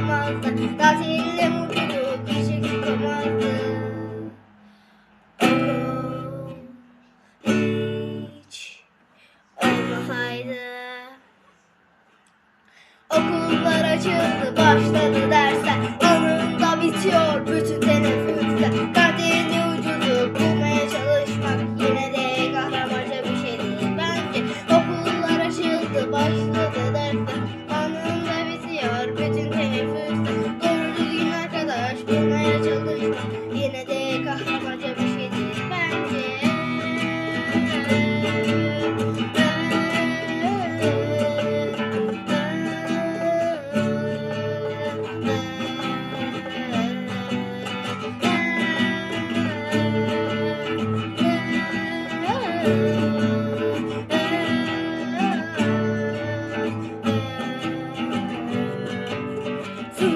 olmazdı. Tatilde mutluluk hiç çıkamazdı. Okul hiç olmasaydı. Okullar açıldı, başladı dersler.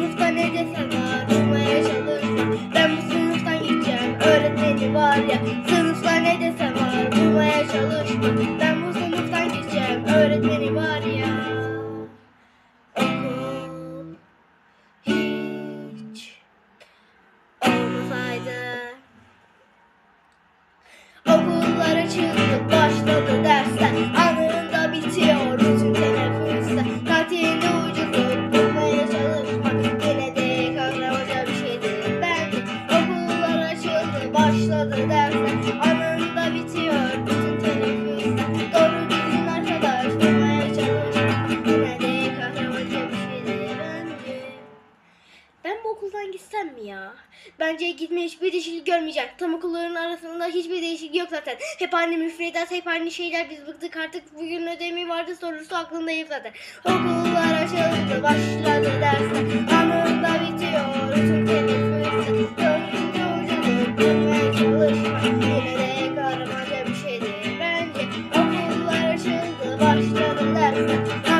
busco en el desamor. okuldan gitsem mi ya? Bence gitmeye hiçbir değişiklik görmeyeceğim. Tam okulların arasında hiçbir değişiklik yok zaten. Hep aynı müfredat, hep aynı şeyler. Biz bıktık artık bugün ödemi vardı sorusu aklındayım zaten. Okullar açıldı, başladı dersler. Anında bitiyor, tüm teneffüsü. Dördüncü ucunu bilmeye çalışma. Yine de karmaca bir şeydi bence. Okullar açıldı, başladı dersler.